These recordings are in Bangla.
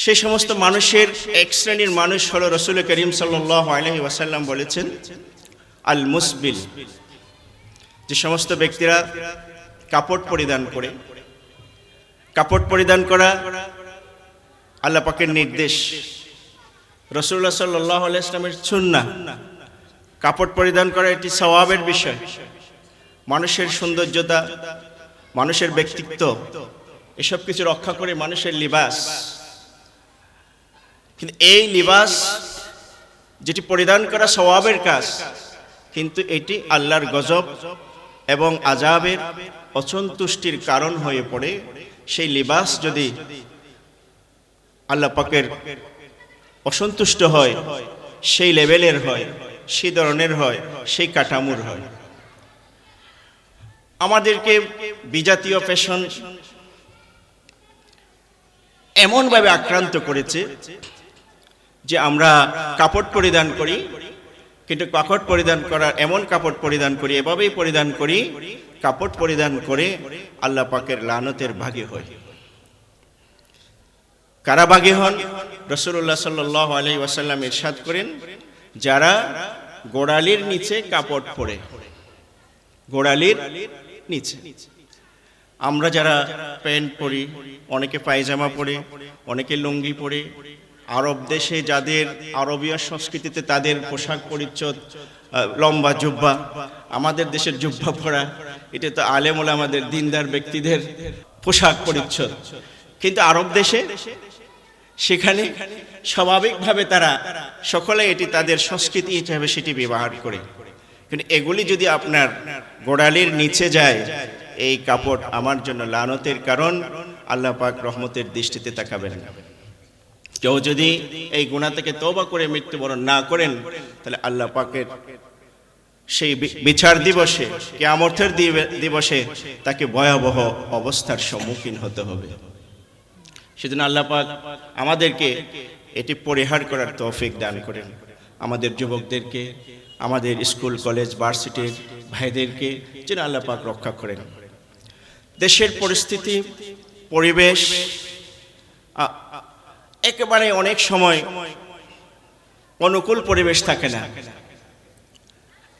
সে সমস্ত মানুষের এক শ্রেণির মানুষ হলো রসুল করিম সাল্লাহ আলহি বলেছেন আল মুসবিল যে সমস্ত ব্যক্তিরা কাপড় পরিধান করে, কাপড় পরিধান করা আল্লাহ পাকের নির্দেশ। রসুল্লাহ সাল্লাহ ইসলামের সুন্না কাপড় পরিধান করা এটি স্বভাবের বিষয়। মানুষের সৌন্দর্যতা, মানুষের ব্যক্তিত্ব, এসব কিছু রক্ষা করে মানুষের লিবাস। কিন্তু এই লিবাস যেটি পরিধান করা স্বভাবের কাজ, কিন্তু এটি আল্লাহর গজব এবং আজাবের অসন্তুষ্টির কারণ হয়ে পড়ে। সেই লিবাস যদি আল্লাহ পাকের অসন্তুষ্ট হয়, সেই লেভেলের হয়, সেই ধরনের হয়, সেই কাঠামোর হয়। আমাদেরকে বিজাতীয় ফ্যাশন এমনভাবে আক্রান্ত করেছে যে আমরা কাপড় পরিধান করি, কিন্তু কাপড় পরিধান করার এমন কাপড় পরিধান করি, এভাবেই পরিধান করি, কাপড় পরিধান করে আল্লাহ পাকের লানতের ভাগে হয় কারা ভাগে হন রসুল্লাহ সাল্লাহ আলি ওয়াসাল্লাম ইরশাদ করেন, যারা গোড়ালির নিচে কাপড় পরে, গোড়ালির নিচে। আমরা যারা প্যান্ট পরি, অনেকে পায়জামা পরে, অনেকে লুঙ্গি পরে আরব দেশে যাদের আরবীয় সংস্কৃতিতে তাদের পোশাক পরিচ্ছদ লম্বা জুব্বা, আমাদের দেশের জুব্বা পরা, এটা তো আলেমুল আমাদের দিনদার ব্যক্তিদের পোশাক পরিচ্ছদ। কিন্তু আরব দেশে সেখানে স্বাভাবিকভাবে তারা সকলে এটি তাদের সংস্কৃতি হিসাবে সেটি ব্যবহার করে। কিন্তু এগুলি যদি আপনার গোড়ালির নিচে যায়, এই কাপড় আমার জন্য লানতের কারণ, আল্লাহ পাক রহমতের দৃষ্টিতে তাকাবেন না। কেউ যদি এই গুণা থেকে তওবা করে মৃত্যুবরণ না করেন, তাহলে আল্লাহ পাকের সেই বিচার দিবসে, কেয়ামতের দিবে- দিবসে তাকে ভয়াবহ অবস্থার সম্মুখীন হতে হবে। সেজন্য আল্লাহ পাক আমাদেরকে এটি পরিহার করার তৌফিক দান করেন। আমাদের যুবকদেরকে, আমাদের স্কুল, কলেজ, ভার্সিটির ভাইদেরকে যেন আল্লাহ পাক রক্ষা করেন। দেশের পরিস্থিতি, পরিবেশ একেবারে অনেক সময় অনুকূল পরিবেশ থাকে না।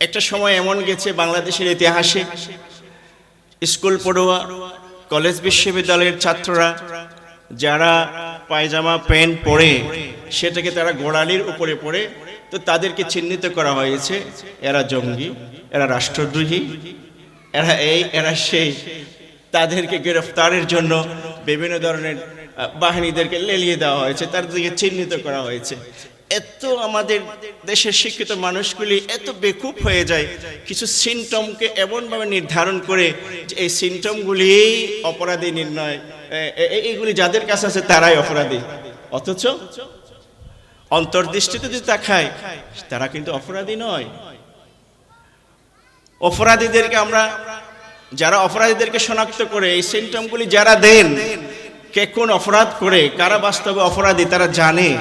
একটা সময় এমন গেছে, বাংলাদেশের ইতিহাসে স্কুল পড়ুয়া, কলেজ বিশ্ববিদ্যালয়ের ছাত্ররা যারা পায়জামা, প্যান্ট পরে সেটাকে তারা গোড়ালির উপরে পড়ে তো তাদেরকে চিহ্নিত করা হয়েছে, এরা জঙ্গি, এরা রাষ্ট্রদ্রোহী, এরা এই, এরা সেই। তাদেরকে গ্রেফতারের জন্য বিভিন্ন ধরনের বাহিনীদেরকে লেলিয়ে দেওয়া হয়েছে তাদেরকে চিহ্নিত করা হয়েছে। এত আমাদের দেশের শিক্ষিত মানুষগুলি এত বেকুব হয়ে যায়, কিছু সিমটমকে এমনভাবে নির্ধারণ করে যে এই সিমটমগুলি অপরাধী নির্ণয় এইগুলি যাদের কাছে আছে তারাই অপরাধী। অথচ অন্তর্দৃষ্টিতে যদি তাকায়, তারা কিন্তু অপরাধী নয়। অপরাধীদেরকে আমরা, যারা অপরাধীদেরকে শনাক্ত করে, এই সিমটমগুলি যারা দেন কে কোন অপরাধ করে, কারা বাস্তবে অপরাধী তারা জানে।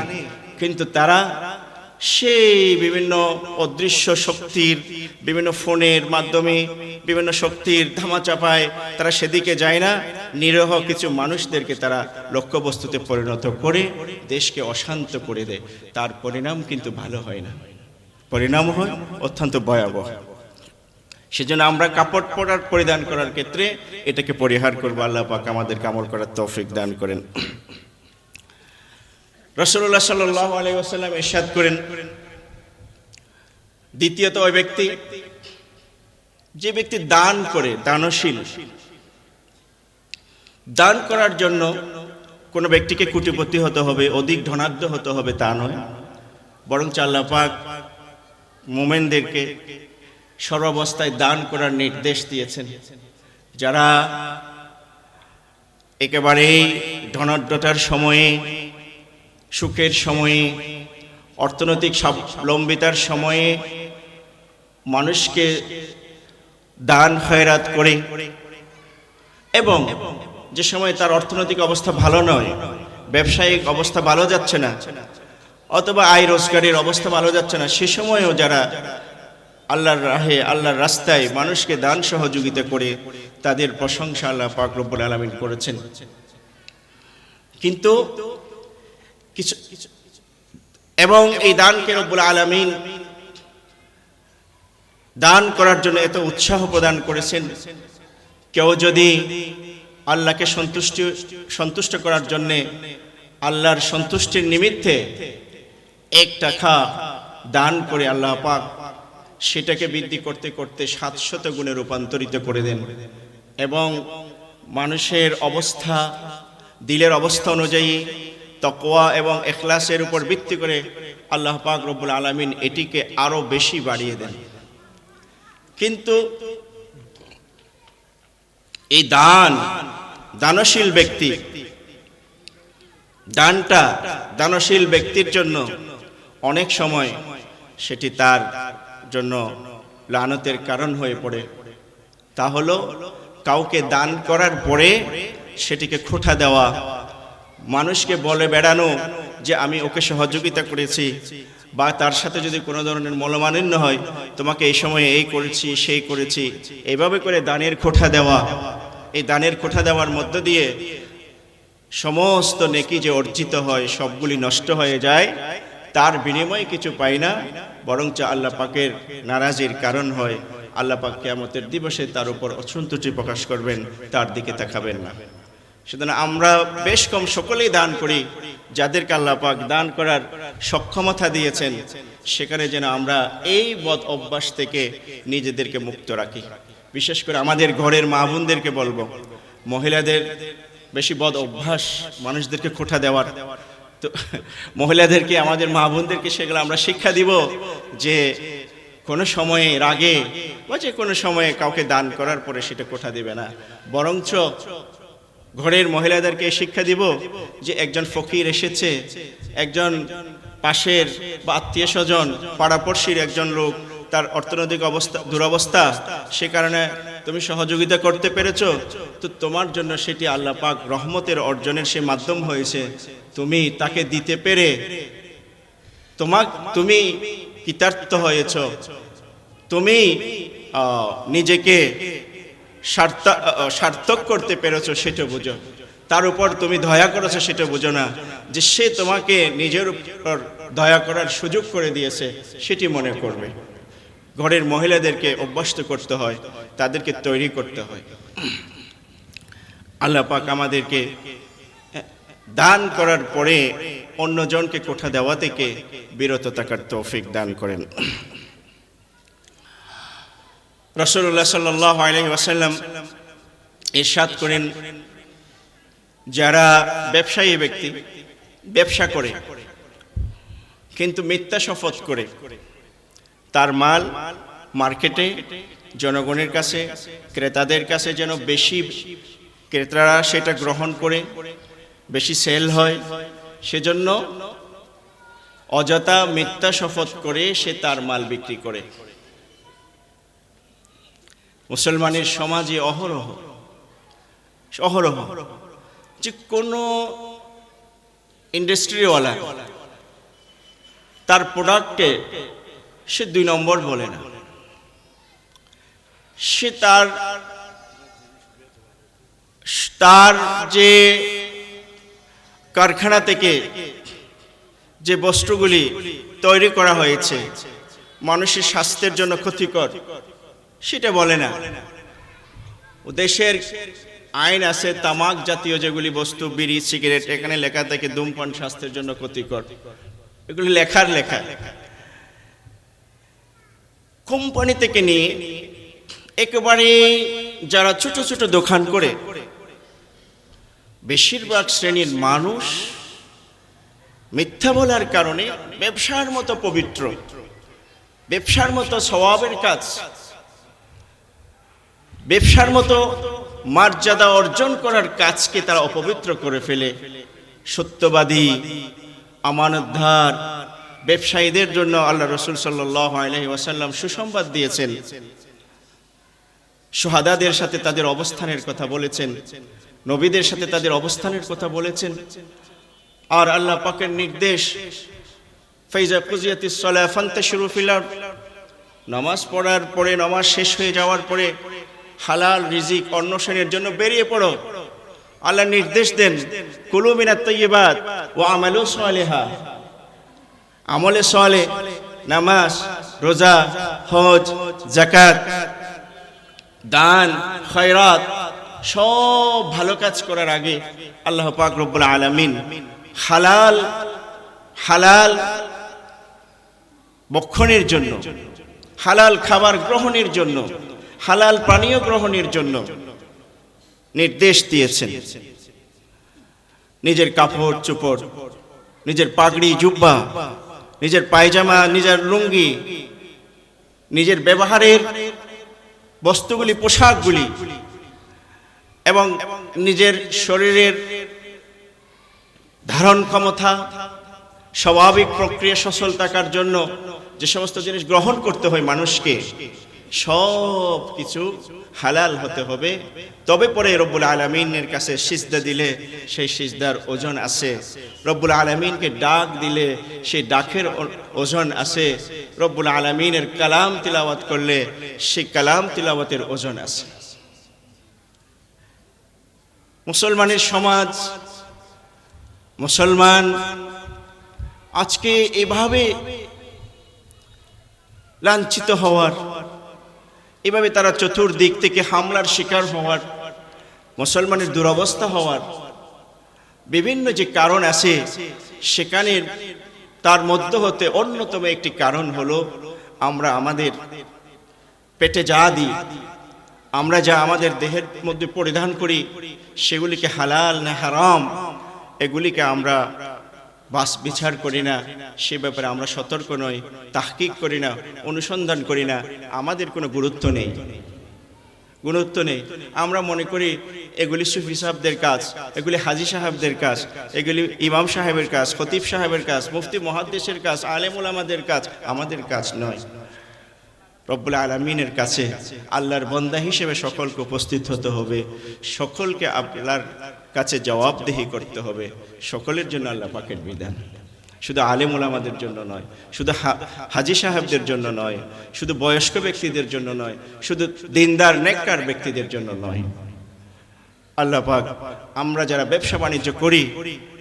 কিন্তু তারা সেই বিভিন্ন অদৃশ্য শক্তির, বিভিন্ন ফোনের মাধ্যমে, বিভিন্ন শক্তির ধামাচাপায় তারা সেদিকে যায় না। নিরহ কিছু মানুষদেরকে তারা লক্ষ্যবস্তুতে পরিণত করে, দেশকে অশান্ত করে দেয়। তার পরিণাম কিন্তু ভালো হয় না। পরিণাম হয় অত্যন্ত ভয়াবহ। সেজন্য আমরা কাপড় পরার পরিধান করার ক্ষেত্রে এটাকে পরিহার করব। আল্লাহ পাক আমাদের কামল করার তৌফিক দান করেন। রসল্লাহ সাল্লাহ আলাই ওসাল্লাম এরশাদ করেন, দ্বিতীয়ত ওই ব্যক্তি, যে ব্যক্তি দান করে, দানশীল, দান করার জন্য কোনো ব্যক্তিকে কুটিপতি হতে হবে, অধিক ধনাঢ্য হতে হবে তা নয়। বরং আল্লাহ পাক মোমেনদেরকে সর্বাবস্থায় দান করার নির্দেশ দিয়েছেন। যারা একেবারেই ধনাঢ্যতার সময়ে, সুখের সময়ে, অর্থনৈতিক স্বাবলম্বিতার সময়ে মানুষকে দান খয়রাত করে এবং যে সময় তার অর্থনৈতিক অবস্থা ভালো নয়, ব্যবসায়িক অবস্থা ভালো যাচ্ছে না, অথবা আয় রোজগারের অবস্থা ভালো যাচ্ছে না, সে সময়ও যারা আল্লাহর রাহে, আল্লাহর রাস্তায় মানুষকে দান সহযোগিতা করে তাদের প্রশংসা আল্লাহ পাক রব্বুল আলমিন করেছেন। কিন্তু কিছু এবং এই দানকে রব্বুল আলামিন দান করার জন্য এত উৎসাহ প্রদান করেছেন। কেউ যদি আল্লাহকে সন্তুষ্টি, সন্তুষ্ট করার জন্যে আল্লাহর সন্তুষ্টির নিমিত্তে এক টাকা দান করে আল্লাহ পাক সেটাকে বৃদ্ধি করতে করতে সাতশত গুণে রূপান্তরিত করে দেন এবং মানুষের অবস্থা, দিলের অবস্থা অনুযায়ী তকোয়া এবং এখলাসের উপর ভিত্তি করে আল্লাহ পাক রব্বুল আলমিন এটিকে আরও বেশি বাড়িয়ে দেন। কিন্তু এই দান, দানশীল ব্যক্তি, দানটা দানশীল ব্যক্তির জন্য অনেক সময় সেটি তার জন্য লানতের কারণ হয়ে পড়ে। তা হলো, কাউকে দান করার পরে সেটিকে খোঁটা দেওয়া। মানুষকে বলে বেড়ানো যে, আমি ওকে সহযোগিতা করেছি বা তার সাথে যদি কোনো ধরনের মলমানিন্য হয়, তোমাকে এই সময়ে এই করেছি, সেই করেছি। এইভাবে করে দানের খোঁটা দেওয়া। এই দানের খোঁটা দেওয়ার মধ্য দিয়ে সমস্ত নেকি যে অর্জিত হয়, সবগুলি নষ্ট হয়ে যায়। তার বিনিময়ে কিছু পাই না, বরঞ্চ আল্লাহ পাকের নারাজির কারণ হয়। আল্লাহ পাক কেয়ামতের দিবসে তার উপর অসন্তুষ্টি প্রকাশ করবেন, তার দিকে তাকাবেন না। সুতরাং আমরা বেশ কম সকলেই দান করি, যাদেরকে আল্লাহ পাক দান করার সক্ষমতা দিয়েছেন, সেখানে যেন আমরা এই বদ অভ্যাস থেকে নিজেদেরকে মুক্ত রাখি। বিশেষ করে আমাদের ঘরের মা বোনদেরকে বলব, মহিলাদের বেশি বদ অভ্যাস মানুষদেরকে খোঁটা দেওয়ার তো মহিলাদেরকে, আমাদের মা বোনদেরকে সেগুলো আমরা শিক্ষা দিব যে কোনো সময়ে রাগে বা যে কোনো সময়ে কাউকে দান করার পরে সেটা কোঠা দিবে না। বরঞ্চ ঘরের মহিলাদেরকে শিক্ষা দিব যে একজন ফকির এসেছে, একজন পাশের বা আত্মীয় স্বজন, পাড়াপড়শির একজন লোক, তার অর্থনৈতিক অবস্থা, দুরবস্থা, সে কারণে তুমি সহযোগিতা করতে পেরেছ, তো তোমার জন্য সেটি আল্লাহ পাক রহমতের অর্জনের সে মাধ্যম হয়েছে। তুমি তাকে দিতে পেরে তোমাক তুমি কৃতার্থ হয়েছ। তুমি নিজেকে সার্থক করতে পেরেছ সেটা বুঝো। তার উপর তুমি দয়া করেছ সেটা বুঝো না। যে সে তোমাকে নিজের উপর দয়া করার সুযোগ করে দিয়েছে, সেটি মনে করবে। ঘরের মহিলাদেরকে অভ্যস্ত করতে হয়, তাদেরকে তৈরি করতে হয়। আল্লাহ পাক আমাদেরকে দান করার পরে অন্যজনকে কোঠা দেওয়া থেকে বিরত থাকার তৌফিক দান করেন। রসুল্লাহ ওয়াসাল্লাম ইরশাদ করেন, যারা ব্যবসায়ী ব্যক্তি, ব্যবসা করে, কিন্তু মিথ্যা শপথ করে, তার মাল মার্কেটে জনগণের কাছে, ক্রেতাদের কাছে যেন বেশি, ক্রেতারা সেটা গ্রহণ করে বেশি সেল হয়, সেজন্য অযথা মিথ্যা শপথ করে সে তার মাল বিক্রি করে। মুসলমানের সমাজে অহরহ অহরহ, যে কোনো ইন্ডাস্ট্রিওয়ালা তার প্রোডাক্টে সে দুই নম্বর বলে না। সে তার তার যে কারখানা থেকে যে বস্ত্রগুলি তৈরি করা হয়েছে, মানুষের স্বাস্থ্যের জন্য ক্ষতিকর, সেটা বলে না। দেশের আইন আছে, তামাক জাতীয় যেগুলি বস্তু, বিড়ি, সিগারেট, এখানে লেখা থাকে ধূমপান স্বাস্থ্যের জন্য ক্ষতিকর। এগুলি লেখার লেখা। কোম্পানি থেকে নিয়ে একেবারে যারা ছোট ছোট দোকান করে বেশিরভাগ শ্রেণির মানুষ মিথ্যা বলার কারণে ব্যবসার মতো পবিত্র, ব্যবসার মতো স্বভাবের কাজ, ব্যবসার মতো মর্যাদা অর্জন করার কাজকে তারা অপবিত্র করে ফেলে। সত্যবাদী আমানতধার ব্যবসায়ীদের জন্য আল্লাহ রসুল সাল্লাহ আলহি সুসংবাদ দিয়েছেন। সোহাদাদের সাথে তাদের অবস্থানের কথা বলেছেন। নবীদের সাথে তাদের অবস্থানের কথা বলেছেন। আর আল্লাহ পাকের নির্দেশ নামাজ পড়ার পরে, নামাজ শেষ হয়ে যাওয়ার পরে হালাল রিজিক অন্বেষণের জন্য বেরিয়ে পড়ো। আল্লাহ নির্দেশ দেন, কুলু মিনাত তৈবাত ও আমালু সালেহা। আমলে সালে নামাজ, রোজা, হজ জাকাত দান, খয়রাত সব ভালো কাজ করার আগে আল্লাহ পাক রব্বুল আলামিন হালাল হালাল বক্ষণের জন্য, হালাল খাবার গ্রহণের জন্য, হালাল পানীয় গ্রহণের জন্য নির্দেশ দিয়েছেন। নিজের কাপড়, চোপড়, নিজের পাগড়ি, জুব্বা, নিজের পায়জামা, নিজের লুঙ্গি, নিজের ব্যবহারের বস্তুগুলি, পোশাকগুলি এবং নিজের শরীরের ধারণ ক্ষমতা, স্বাভাবিক প্রক্রিয়া সচল থাকার জন্য যে সমস্ত জিনিস গ্রহণ করতে হয় মানুষকে, সব কিছু হালাল হতে হবে। তবে পরে রব্বুল আলমিনের কাছে সিজদা দিলে সেই সিজদার ওজন আছে। রব্বুল আলমিনকে ডাক দিলে সেই ডাকের ওজন আছে। রব্বুল আলমিনের কালাম তিলাওয়াত করলে সেই কালাম তিলাওয়াতের ওজন আছে। মুসলমানের সমাজ, মুসলমান, আজকে এভাবে লাঞ্ছিত হওয়ার, এভাবে তারা চতুর্দিক থেকে হামলার শিকার হওয়ার, মুসলমানের দুরবস্থা হওয়ার, বিভিন্ন যে কারণ আছে, সেখানে তার মধ্য হতে অন্যতম একটি কারণ হলো আমরা আমাদের পেটে যা দিই আমরা যা আমাদের দেহের মধ্যে পরিধান করি, সেগুলিকে হালাল না হারাম, এগুলিকে আমরা বাস বিচার করি না, সে ব্যাপারে আমরা সতর্ক নই, তাহকিক করি না, অনুসন্ধান করি না, আমাদের কোনো গুরুত্ব নেই। গুরুত্ব নেই। আমরা মনে করি এগুলি সুফি সাহেবদের কাজ, এগুলি হাজি সাহেবদের কাজ, এগুলি ইমাম সাহেবের কাজ, খতিব সাহেবের কাজ, মুফতি মহাদ্দেশের কাজ আলেমুল আমাদের কাজ আমাদের কাজ নয়। রব্বুল আলমিনের কাছে আল্লাহর বন্দা হিসেবে সকলকে উপস্থিত হতে হবে। সকলকে আল্লাহর কাছে জবাবদেহি করতে হবে। সকলের জন্য আল্লাহ পাকের বিধান। শুধু আলেম আমাদের জন্য নয়, শুধু হাজি সাহেবদের জন্য নয়, শুধু বয়স্ক ব্যক্তিদের জন্য নয়, শুধু দিনদার, নেককার ব্যক্তিদের জন্য নয়। আল্লাহ পাক, আমরা যারা ব্যবসা বাণিজ্য করি,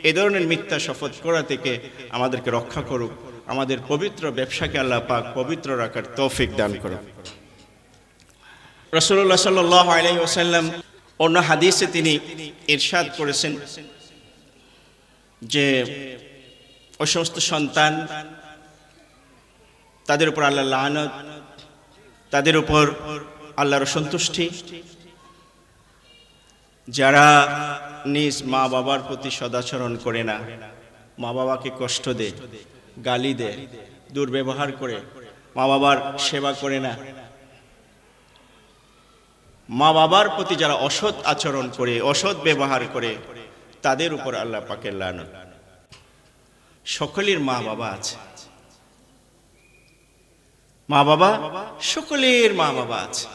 এ ধরনের মিথ্যা শপথ করা থেকে আমাদেরকে রক্ষা করুক। আমাদের পবিত্র ব্যবসাকে আল্লাহ পাক পবিত্র রাখার তৌফিক দান করুক রসুল্লাহ সাল্লাহ আলহি ওসাল্লাম অন্য হাদিসে তিনি ইরশাদ করেছেন যে ওই সমস্ত সন্তান তাদের উপর আল্লাহ লানত, তাদের উপর আল্লাহর সন্তুষ্টি, যারা নিজ মা বাবার প্রতি সদাচরণ করে না মা বাবাকে কষ্ট দেয়। গালি দেয় দুর্ব্যবহার করে। মা বাবার সেবা করে না। মা বাবার প্রতি যারা অসৎ আচরণ করে, অসৎ ব্যবহার করে, তাদের উপর আল্লাহ পাকের লানত। সকলের মা বাবা আছে। মা বাবা, সকলের মা বাবা আছে।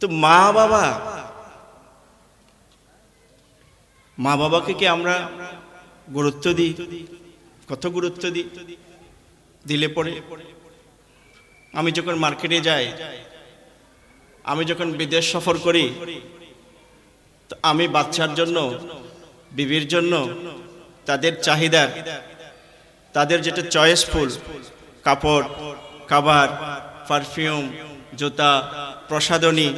তো মা বাবা, মা বাবাকে কি আমরা গুরুত্ব দিই? কত গুরুত্ব দিই দিলে পরে আমি যখন মার্কেটে যাই, আমি যখন বিদেশ সফর করি, তো আমি বাচ্চার জন্য, বিবির জন্য তাদের চাহিদার তাদের যেটা চয়েসফুল কাপড়, খাবার পারফিউম জুতা, প্রসাধনী,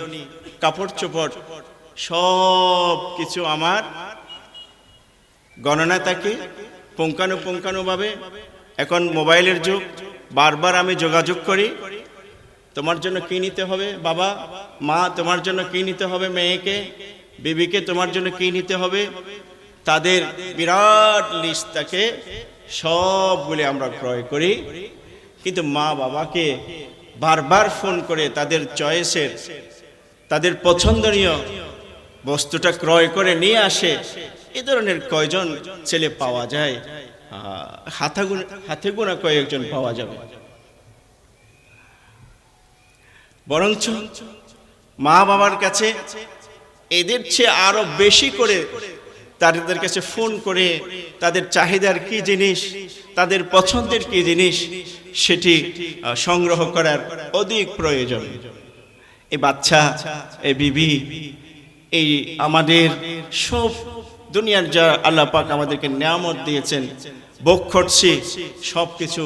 কাপড় চোপড় সব কিছু আমার গণনা থাকে পুঙ্খানুপুঙ্খানুভাবে এখন মোবাইলের যুগ, বারবার আমি যোগাযোগ করি। তোমার জন্য কি নিতে হবে, বাবা? মা, তোমার জন্য কি নিতে হবে, মেয়েকে? বিবিকে তোমার জন্য কি নিতে হবে? তাদের বিরাট লিস্ট থাকে সবগুলি আমরা ক্রয় করি। কিন্তু মা বাবাকে বারবার ফোন করে তাদের চয়েসের, তাদের পছন্দনীয় বস্তুটা ক্রয় করে নিয়ে আসে। এ ধরনের কয়জন ছেলে পাওয়া যায়? হাতে গোনা কয়েকজন পাওয়া যাবে। বরঞ্চ মা বাবার কাছে এদের চেয়ে আরও বেশি করে তাদের কাছে ফোন করে তাদের চাহিদার কি জিনিস, তাদের পছন্দের কি জিনিস সেটি সংগ্রহ করার অধিক প্রয়োজন। এই বাচ্চা এই বিবি, এই আমাদের সব দুনিয়ার যা আল্লাহ পাক আমাদেরকে নিয়ামত দিয়েছেন, ভোগ করছি সব কিছু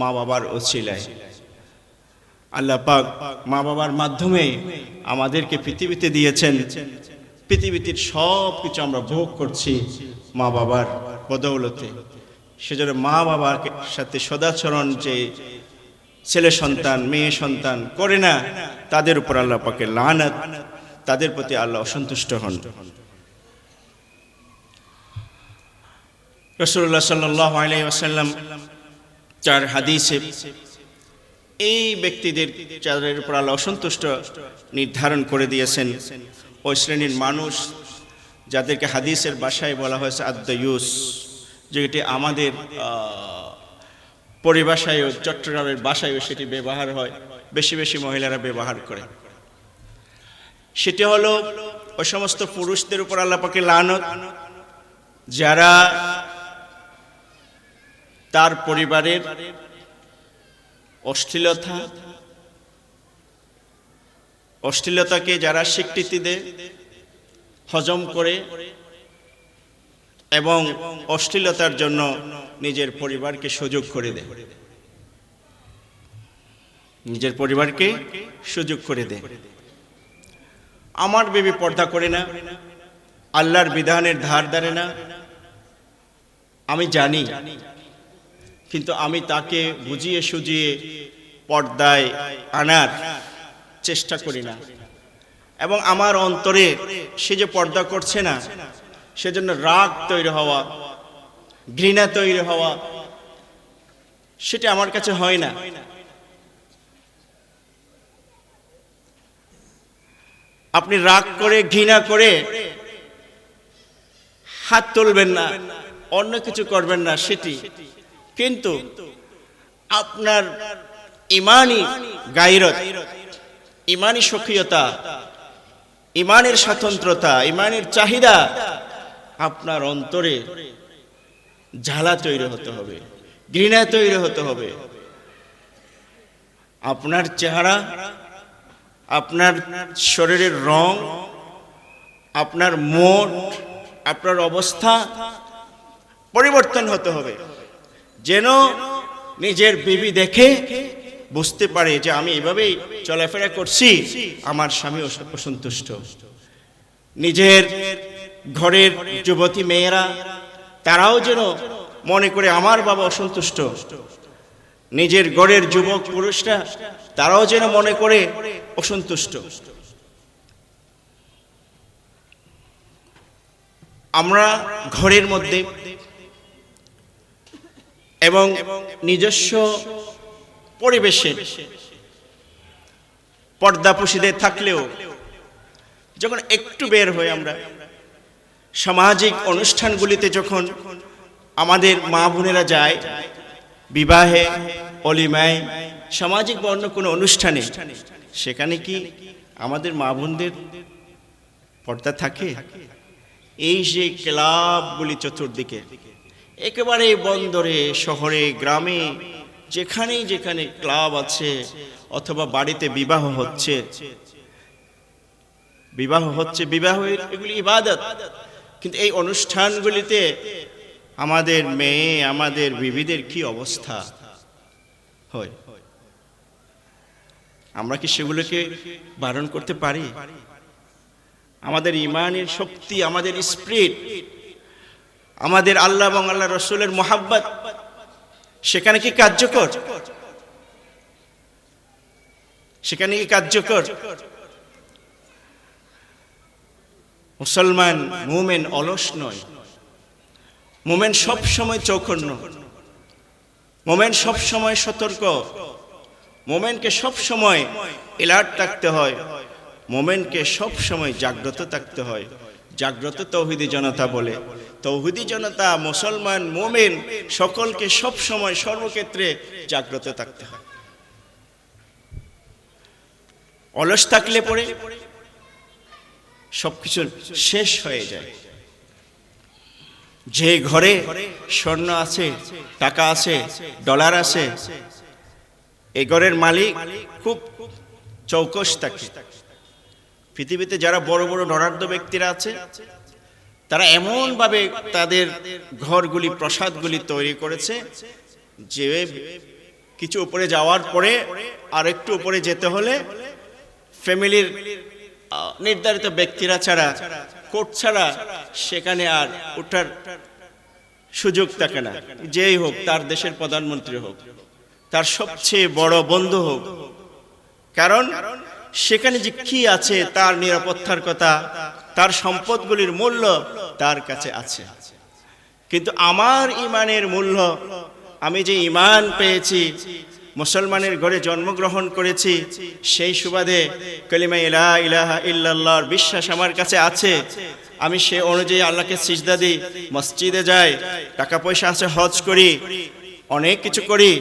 মা বাবার ওছিলায় আল্লাহ পাক মা বাবার মাধ্যমে আমাদেরকে পৃথিবীতে দিয়েছেন, পৃথিবীতে সব কিছু আমরা ভোগ করছি মা বাবার বদৌলতে। সেজন্য মা বাবার সাথে সদাচরণ যে ছেলে সন্তান, মেয়ে সন্তান করে না, তাদের উপর আল্লাহ পাকে লানাত, তাদের প্রতি আল্লাহ অসন্তুষ্ট হন। রসুল্লাহ সাল্লাহ আলাই চার হাদিসে এই ব্যক্তিদের যাদের উপর আল্লাহ অসন্তুষ্ট নির্ধারণ করে দিয়েছেন। ওই শ্রেণির মানুষ যাদেরকে হাদিসের বাসায় বলা হয়েছে আদ্দয়ুস, যেটি আমাদের পরিভাষায়ও চট্টগ্রামের বাসায়ও সেটি ব্যবহার হয়, বেশি বেশি মহিলারা ব্যবহার করে। সেটি হলো ওই সমস্ত পুরুষদের উপর আল্লাহ পাকে লানত, যারা তার পরিবারের অশ্লীলতা, অশ্লীলতাকে যারা স্বীকৃতি দেয়, হজম করে এবং অশ্লীলতার জন্য নিজের পরিবারকে সুযোগ করে দেয়। নিজের পরিবারকে সুযোগ করে দেয়। আমার বেবি পর্দা করে না, আল্লাহর বিধানের ধার ধারে না, আমি জানি কিন্তু আমি তাকে বুঝিয়ে সুজিয়ে পর্দায় আনার চেষ্টা করি না। এবং আমার অন্তরে সে যে পর্দা করছে না, সেজন্য রাগ তৈরি হওয়া, ঘৃণা তৈরি হওয়া, সেটা আমার কাছে হয় না। আপনি রাগ করে, ঘৃণা করে হাত তুলবেন না, অন্য কিছু করবেন না, সেটি কিন্তু আপনার ইমানই গাইরত ইমানই সক্রিয়তা, ইমানের স্বতন্ত্রতা, ইমানের চাহিদা আপনার অন্তরে ঝালা তৈরি হতে হবে, ঘৃণা তৈরি হতে হবে। আপনার চেহারা, আপনার শরীরের রং, আপনার মোট, আপনার অবস্থা পরিবর্তন হতে হবে। যেন নিজের বিবি দেখে বুঝতে পারে যে আমি এভাবেই চলাফেরা করছি, আমার স্বামী অসন্তুষ্ট। নিজের ঘরের যুবতী মেয়েরা, তারাও যেন মনে করে আমার বাবা অসন্তুষ্ট। নিজের ঘরের যুবক পুরুষরা, তারাও যেন মনে করে অসন্তুষ্ট। আমরা ঘরের মধ্যে এবং নিজস্ব পরিবেশে পর্দাপুষিদের থাকলেও যখন একটু বের হই আমরা, সামাজিক অনুষ্ঠানগুলিতে যখন আমাদের মা বোনেরা যায়, বিবাহে, অলিমায়, সামাজিক বা অন্য কোনো অনুষ্ঠানে, সেখানে কি আমাদের মা বোনদের পর্দা থাকে? এই যে ক্লাবগুলি চতুর্দিকে একেবারে বন্দরে, শহরে, গ্রামে, যেখানেই যেখানে ক্লাব আছে অথবা বাড়িতে বিবাহ হচ্ছে। বিবাহ হচ্ছে বিবাহের এগুলি ইবাদত। কিন্তু এই অনুষ্ঠানগুলিতে আমাদের মেয়ে, আমাদের বিবিদের কি অবস্থা? হয়। আমরা কি সেগুলোকে বারণ করতে পারি? আমাদের ইমানের শক্তি, আমাদের স্প্রিট আমাদের আল্লাহ এবং আল্লাহ রসুলের মোহাব্বত, সেখানে কি কার্যকর? সেখানে কি কার্যকর? মুসলমান মুমেন অলস নয়। মোমেন সব সময় চৌকন্ন। মোমেন সব সময় সতর্ক। মোমেনকে সব সময় এলার্ট থাকতে হয়। মোমেনকে সব সময় জাগ্রত থাকতে হয়। জাগ্রত তৌহিদি জনতা বলে। তৌহিদি জনতা, মুসলমান, মোমেন, সকলকে সব সময় সর্বক্ষেত্রে জাগ্রত থাকতে হয়। অলস থাকলে পরে সবকিছু শেষ হয়ে যায়। যে ঘরে স্বর্ণ আছে, টাকা আছে, ডলার আছে এই ঘরের মালিক খুব চৌকস থাকে। পৃথিবীতে যারা বড় বড় নরার্ধ ব্যক্তিরা আছে তারা এমনভাবে তাদের ঘরগুলি, প্রসাদগুলি তৈরি করেছে যে কিছু উপরে যাওয়ার পরে আর একটু উপরে যেতে হলে ফ্যামিলির নির্ধারিত ব্যক্তিরা ছাড়া কোর্ট ছাড়া সেখানে আর ওঠার সুযোগ থাকে না। যেই হোক, তার দেশের প্রধানমন্ত্রী হোক, তার সবচেয়ে বড় বন্ধু হোক, কারণ সেখানে যে কি আছে তার নিরাপত্তার কথা তার সম্পদগুলির মূল্য তার কাছে আছে। কিন্তু আমার ইমানের মূল্য, আমি যে ইমান পেয়েছি, মুসলমানের ঘরে জন্মগ্রহণ করেছি, সেই সুবাদে কলিমা ইলা ইলাহা ইল্লাল্লাহর বিশ্বাস আমার কাছে আছে। আমি সে অনুযায়ী আল্লাহকে সিজদা দিই, মসজিদে যাই টাকা পয়সা আছে, হজ করি, অনেক কিছু করি।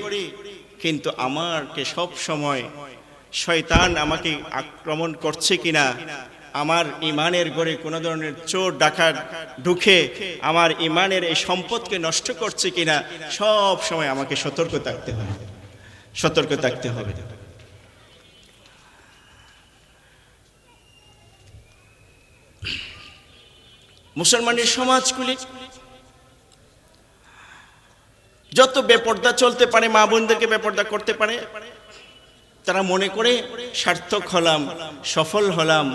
কিন্তু আমারকে সব সময় শয়তান আমাকে আক্রমণ করছে কিনা আমার ইমানের ঘরে কোনো ধরনের চোর, ডাকাত ঢুকে আমার ইমানের এই সম্পদকে নষ্ট করছে কিনা, সব সময় আমাকে সতর্ক থাকতে হবে। সতর্ক থাকতে হবে। মুসলমানের সমাজগুলি যত বেপর্দা চলতে পারে, মা বোনদেরকে বেপর্দা করতে পারে, তারা মনে করে সার্থক হলাম, সফল হলাম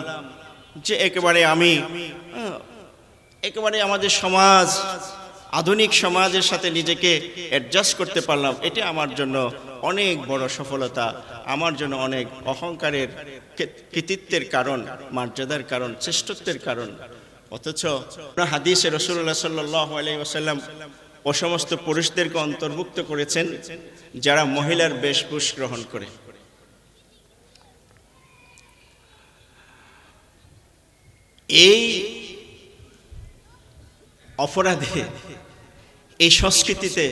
যে একেবারে আমি, একেবারে আমাদের সমাজ, আধুনিক সমাজের সাথে নিজেকে অ্যাডজাস্ট করতে পারলাম, এটা আমার জন্য অনেক বড় সফলতা, আমার জন্য অনেক অহংকারের কৃতিত্বের কারণ, মর্যাদার কারণ, শ্রেষ্ঠত্বের কারণ। অথচ হাদিসে রসুল্লাহ সাল্লাহ ও সমস্ত পুরুষদেরকে অন্তর্ভুক্ত করেছেন, যারা মহিলার বেশভূষ গ্রহণ করে। এই অপরাধে, এই সংস্কৃতিতে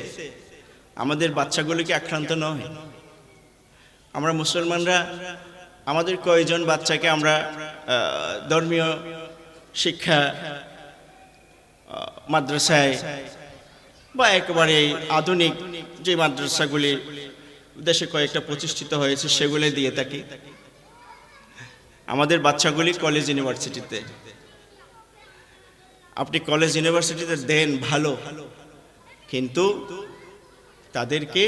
আমাদের বাচ্চাগুলোকে আক্রান্ত নয়? আমরা মুসলমানরা, আমাদের কয়েকজন বাচ্চাকে আমরা ধর্মীয় শিক্ষা মাদ্রাসায় বা একেবারে আধুনিক যে মাদ্রাসাগুলি, দেশে কয়েকটা প্রতিষ্ঠিত হয়েছে, সেগুলো দিয়ে থাকি। আমাদের বাচ্চাগুলি কলেজ ইউনিভার্সিটিতে আপনি কলেজ ইউনিভার্সিটিতে দেন, ভালো। কিন্তু তাদেরকে,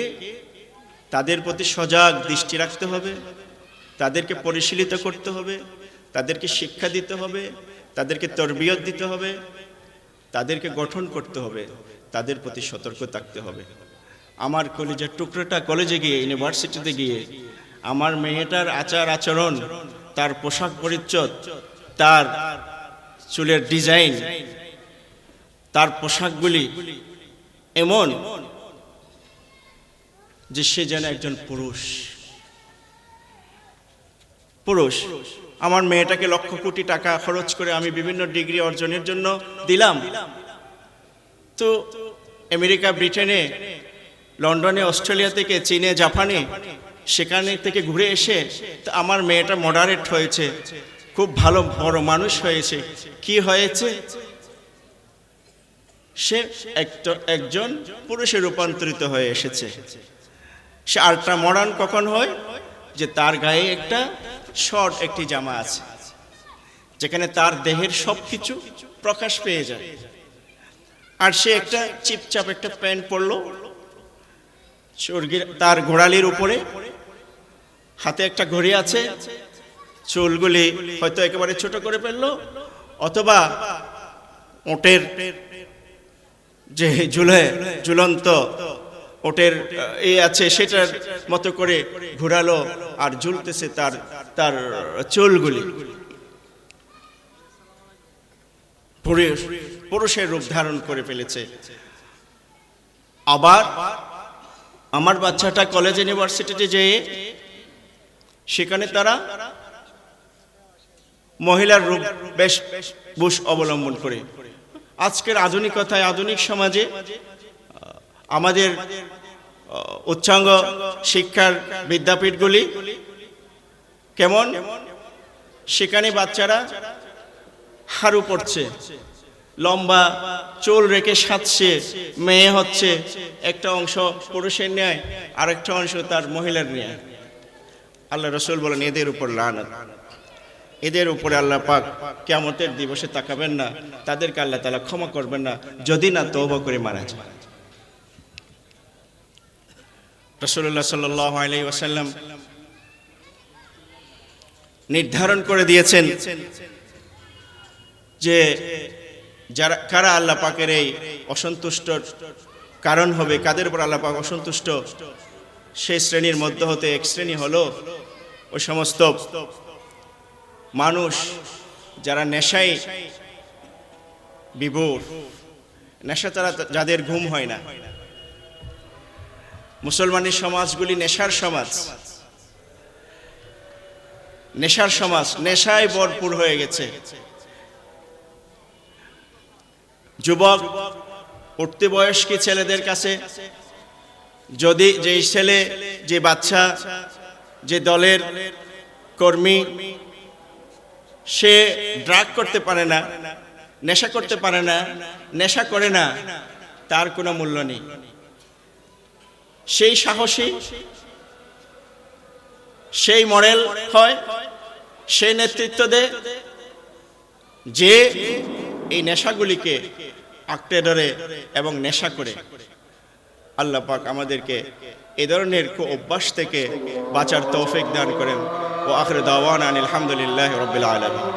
তাদের প্রতি সজাগ দৃষ্টি রাখতে হবে, তাদেরকে পরিশীলিত করতে হবে, তাদেরকে শিক্ষা দিতে হবে, তাদেরকে তরবিয়ত দিতে হবে, তাদেরকে গঠন করতে হবে, তাদের প্রতি সতর্ক থাকতে হবে। আমার কলেজের টুকরোটা কলেজে গিয়ে ইউনিভার্সিটিতে গিয়ে, আমার মেয়েটার আচার আচরণ তার পোশাক পরিচ্ছদ, তার চুলের ডিজাইন, তার পোশাকগুলি এমন যে সে যেন একজন পুরুষ। পুরুষ, আমার মেয়েটাকে লক্ষ কোটি টাকা খরচ করে আমি বিভিন্ন ডিগ্রি অর্জনের জন্য দিলাম। তো আমেরিকা, ব্রিটেনে, লন্ডনে, অস্ট্রেলিয়া থেকে চীনে, জাপানে সেখানে থেকে ঘুরে এসে আমার মেয়েটা মডারেট হয়েছে। খুব ভালো বড় মানুষ হয়েছে। কি হয়েছে? সে একজন পুরুষে রূপান্তরিত হয়ে এসেছে। সে আল্ট্রা মডার্ন কখন হয়? যে তার গায়ে একটা শর্ট একটি জামা আছে, যেখানে তার দেহের সব কিছু প্রকাশ পেয়ে যায়। আর সে একটা চিপচাপ একটা প্যান্ট পরলো। চর্গির তার ঘোড়ালির উপরে হাতে একটা ঘড়ি আছে, চুলগুলি হয়তো একেবারে ছোট করে ফেলল, অথবা ওটের যে ঝুলে, ঝুলন্ত ওটের এ আছে, সেটার মতো করে ঘুরালো আর ঝুলতেছে তার তার চুলগুলি। পুরুষ, পুরুষের রূপ ধারণ করে ফেলেছে। আবার আমার বাচ্চাটা কলেজ ইউনিভার্সিটিতে যেয়ে সেখানে তারা মহিলার রূপ বেশ বুশ অবলম্বন করে। আজকের আধুনিকতায় আধুনিক সমাজে আমাদের উচ্চাঙ্গ শিক্ষার বিদ্যাপীঠগুলি কেমন? সেখানে বাচ্চারা হারু পড়ছে লম্বা চুল রেখে সাজছে মেয়ে হচ্ছে একটা অংশ পুরুষের ন্যায় আর একটা অংশ তার মহিলার ন্যায়। আল্লাহ রসুল বলেন, এদের উপর লানত। এদের উপরে আল্লাহ পাক কেমতের দিবসে তাকাবেন না। তাদেরকে আল্লাহ তালা ক্ষমা করবেন না, যদি না তৌবা করে মারা যায়। রসুল্লাহ ওয়াসাল্লাম নির্ধারণ করে দিয়েছেন যে যারা, কারা আল্লাহ পাকের এই অসন্তুষ্ট কারণ হবে, কাদের উপর আল্লাহ পাক অসন্তুষ্ট? সেই শ্রেণির মধ্যে হতে এক শ্রেণি হলো ওই সমস্ত মানুষ যারা নেশায় বিভোর, নেশা তারা যাদের ঘুম হয় না। মুসলমানের সমাজগুলি নেশার সমাজ। নেশার সমাজ, নেশায় ভরপুর হয়ে গেছে। যুবক, উঠতে বয়স্কী ছেলেদের কাছে, যদি যেই ছেলে, যে বাচ্চা যে দলের কর্মী, সে ড্রাগ করতে পারে না, নেশা করতে পারে না, নেশা করে না, তার কোনো মূল্য নেই। সেই সাহসী, সেই মডেল হয় সেই নেতৃত্ব দেয় যে এই নেশাগুলিকে আঁকড়ে ধরে এবং নেশা করে। আল্লাহ পাক আমাদেরকে এ ধরনের অভ্যাস থেকে বাঁচার তৌফিক দান করেন। ও আখরে দাওয়ান আলহামদুলিল্লাহ রবিল আলমী